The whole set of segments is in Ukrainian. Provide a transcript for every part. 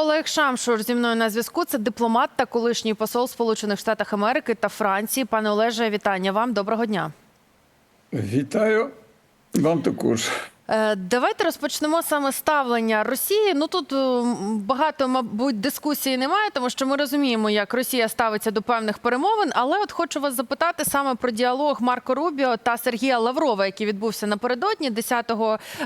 Олег Шамшур зі мною на зв'язку. Це дипломат та колишній посол Сполучених Штатів Америки та Франції. Пане Олеже, вітання вам. Доброго дня. Вітаю вам також. Е, Давайте розпочнемо саме ставлення Росії. Ну тут е, багато, мабуть, дискусії немає, тому що ми розуміємо, як Росія ставиться до певних перемовин. Але от хочу вас запитати саме про діалог Марко Рубіо та Сергія Лаврова, який відбувся напередодні, 10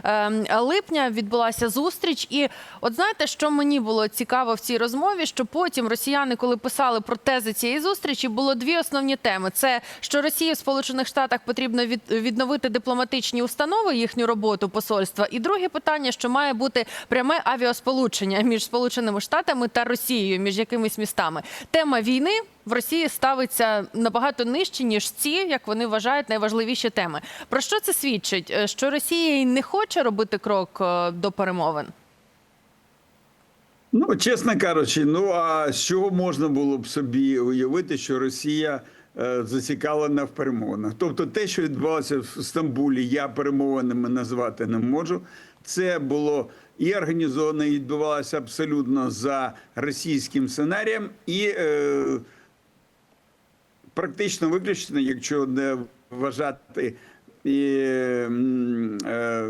е, липня. Відбулася зустріч. І от знаєте, що мені було цікаво в цій розмові, що потім росіяни, коли писали про тези цієї зустрічі, було дві основні теми: це що Росії в Сполучених Штатах потрібно від, відновити дипломатичні установи, їхню роботу посольства. І друге питання, що має бути пряме авіасполучення між Сполученими Штатами та Росією, між якимись містами. Тема війни в Росії ставиться набагато нижче, ніж ці, як вони вважають, найважливіші теми. Про що це свідчить? Е, Що Росія не хоче робити крок е, до перемовин? Ну, чесно кажучи, ну а з чого можна було б собі уявити, що Росія зацікавлена в перемовинах? Тобто, те, що відбувалося в Стамбулі, я перемовинами назвати не можу. Це було і організовано, і відбувалося абсолютно за російським сценарієм, і е, практично виключено, якщо не вважати і, е,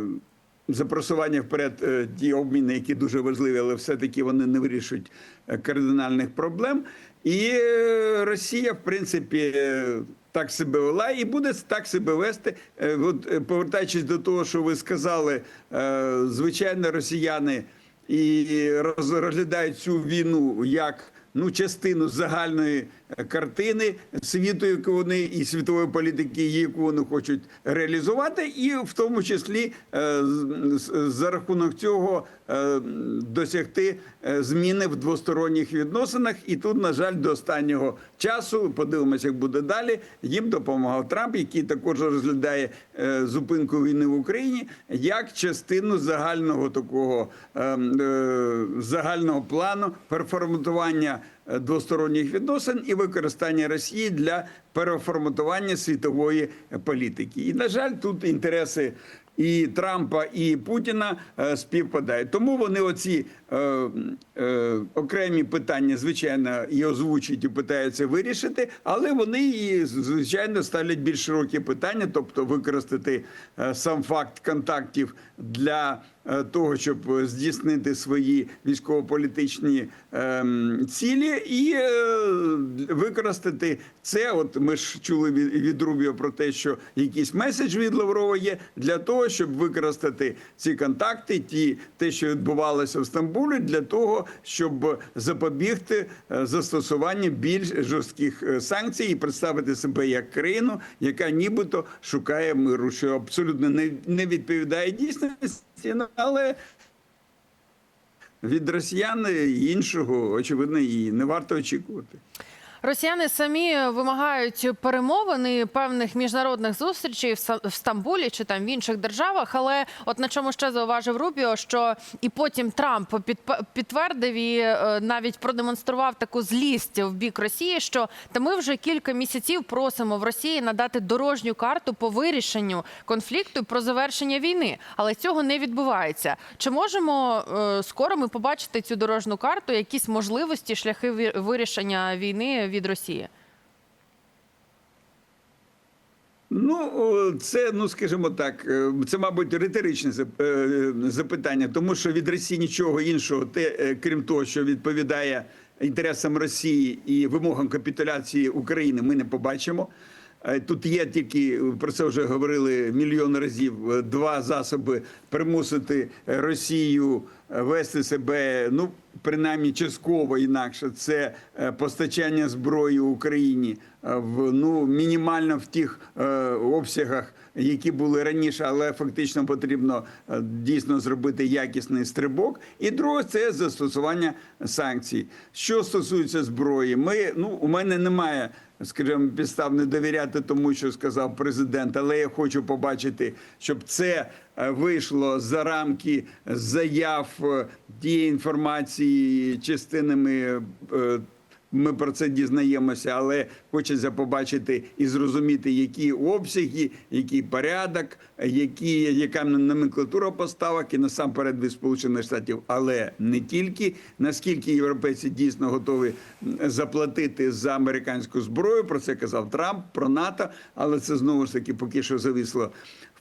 за просування вперед е, ті обміни, які дуже важливі, але все-таки вони не вирішують е, кардинальних проблем. І е, Росія, в принципі, е, так себе вела і буде так себе вести. Е, От повертаючись до того, що ви сказали, звичайно, росіяни і роз- розглядають цю війну як ну частину загальної е, картини світу, яку вони і світової політики, яку вони хочуть реалізувати, і в тому числі е, за рахунок цього е, досягти зміни в двосторонніх відносинах. І тут, на жаль, до останнього часу подивимося, як буде далі. Їм допомагав Трамп, який також розглядає зупинку війни в Україні як частину загального такого е, е, загального плану переформатування е, двосторонніх відносин і використання Росії для переформатування світової політики. І на жаль, тут інтереси. І Трампа, і Путіна е, співпадають. Тому вони оці е, е, окремі питання, звичайно, і озвучують і питаються вирішити, але вони і звичайно ставлять більш широкі питання, тобто використати е, сам факт контактів для е, того, щоб здійснити свої військово-політичні ем, цілі, і е, використати це. От ми ж чули від, від Рубіо про те, що якийсь меседж від Лаврова є для того, щоб використати ці контакти, ті те, що відбувалося в Стамбулі, для того, щоб запобігти е, застосуванню більш жорстких е, санкцій і представити себе як країну, яка нібито шукає миру, що абсолютно не, не відповідає дійсності, але від росіян іншого очевидно і не варто очікувати. Росіяни самі вимагають перемовини певних міжнародних зустрічей в Стамбулі чи там в інших державах. Але от на чому ще зауважив Рубіо, що і потім Трамп підтвердив і е, навіть продемонстрував таку злість в бік Росії, що та ми вже кілька місяців просимо в Росії надати дорожню карту по вирішенню конфлікту про завершення війни, але цього не відбувається. Чи можемо е, скоро ми побачити цю дорожню карту, якісь можливості, шляхи вирішення війни від Росії? Ну, це, ну скажімо так, е, це, мабуть, риторичне е, запитання, тому що від Росії нічого іншого, те, е, крім того, що відповідає інтересам Росії і вимогам капітуляції України, ми не побачимо. Тут є тільки про це вже говорили мільйон разів. Два засоби примусити Росію вести себе, ну принаймні частково інакше. Це е, постачання зброї Україні е, в ну мінімально в тих е, обсягах, які були раніше, але фактично потрібно дійсно зробити якісний стрибок. І друге це застосування санкцій. Що стосується зброї, ми ну у мене немає скажімо, підстав не довіряти тому, що сказав президент, але я хочу побачити, щоб це вийшло за рамки заяв е, тієї інформації частинами. е, ми про це дізнаємося, але хочеться побачити і зрозуміти, які обсяги, який порядок, які, яка номенклатура поставок і насамперед від Сполучених Штатів, але не тільки наскільки європейці дійсно готові заплатити за американську зброю. Про це казав Трамп, про НАТО, але це знову ж таки поки що зависло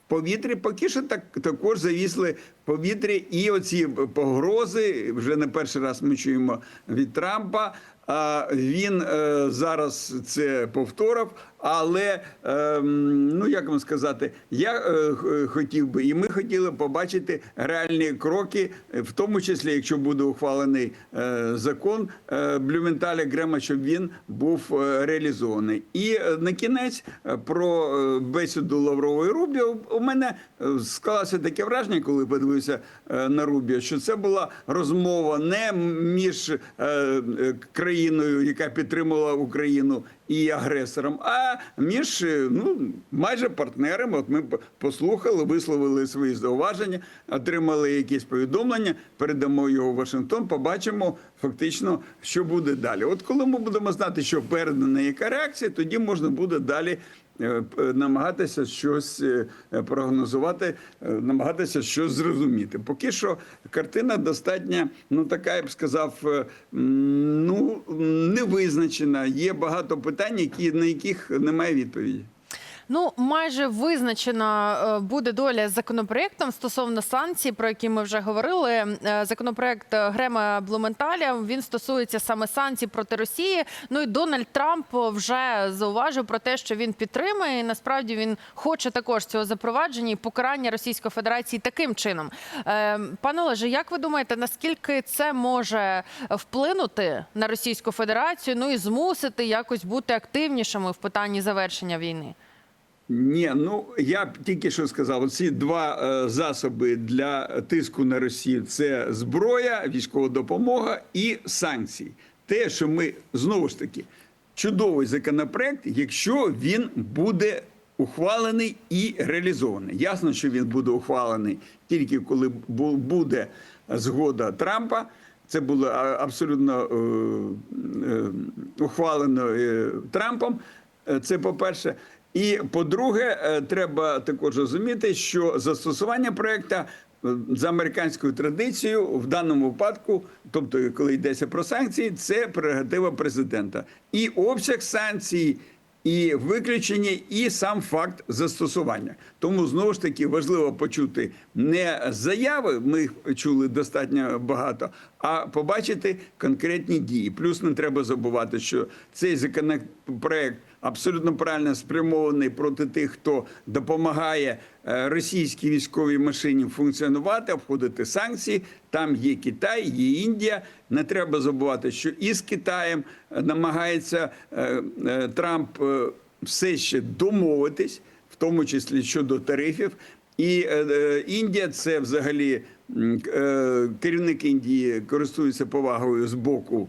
повітрі. Поки що так також завісли в повітрі і оці погрози. Вже не перший раз ми чуємо від Трампа. А він е, зараз це повторив, але е, ну як вам сказати, я е, хотів би, і ми хотіли побачити реальні кроки, е, в тому числі, якщо буде ухвалений е, закон е, Блюменталя Грема, щоб він був е, реалізований. І е, на кінець е, про е, бесіду Лаврової Рубіо у мене е, склалося таке враження, коли подивився е, на Рубіо, що це була розмова не між е, е, країною, яка підтримувала Україну. І агресором, а між е, ну майже партнерами. От ми послухали, висловили свої зауваження, отримали якісь повідомлення, передамо його в Вашингтон. Побачимо фактично, що буде далі. От коли ми будемо знати, що передана яка реакція, тоді можна буде далі. Е, п- Намагатися щось е, прогнозувати, е, намагатися щось зрозуміти. Поки що картина достатньо, ну така я б сказав, ну не невизначена. Є багато питань, які на яких немає відповіді. Ну, майже визначена е, буде доля з законопроектом стосовно санкцій, про які ми вже говорили. Е, Законопроект Грема Блументаля він стосується саме санкцій проти Росії. Ну і Дональд Трамп вже зауважив про те, що він підтримує. Насправді він хоче також цього запровадження і покарання Російської Федерації таким чином. Е, Пане Олеже, як ви думаєте, наскільки це може вплинути на Російську Федерацію? Ну і змусити якось бути активнішими в питанні завершення війни? Ні, ну я тільки що сказав, ці два е, засоби для тиску на Росію це зброя, військова допомога і санкції. Те, що ми знову ж таки чудовий законопроект, якщо він буде ухвалений і реалізований. Ясно, що він буде ухвалений тільки коли буде згода Трампа. Це було абсолютно е, е, ухвалено е, Трампом. Е, Це по-перше. І по-друге, е, треба також розуміти, що застосування проекту е, за американською традицією в даному випадку, тобто коли йдеться про санкції, це прерогатива президента. І обсяг санкцій, і виключення, і сам факт застосування. Тому знову ж таки важливо почути не заяви, ми їх чули достатньо багато, а побачити конкретні дії. Плюс не треба забувати, що цей законопроект абсолютно правильно спрямований проти тих, хто допомагає е, російській військовій машині функціонувати, обходити санкції. Там є Китай, є Індія. Не треба забувати, що і з Китаєм е, намагається е, Трамп все ще домовитись, в тому числі щодо тарифів. І е, е, Індія це взагалі е, керівник Індії користується повагою з боку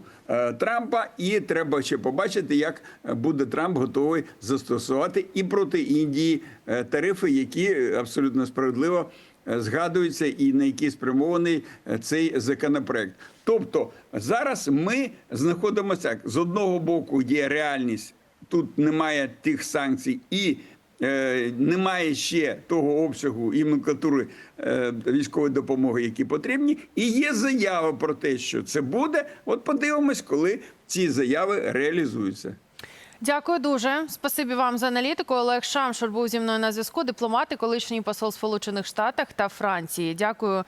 Трампа, і треба ще побачити, як буде Трамп готовий застосувати і проти Індії тарифи, які абсолютно справедливо згадуються, і на які спрямований цей законопроект. Тобто зараз ми знаходимося з одного боку, є реальність. Тут немає тих санкцій і немає ще того обсягу і номенклатури е, військової допомоги, які потрібні, і є заява про те, що це буде. От подивимось, коли ці заяви реалізуються. Дякую дуже. Спасибі вам за аналітику. Олег Шамшур був зі мною на зв'язку. Дипломат і колишній посол Сполучених Штатах та Франції. Дякую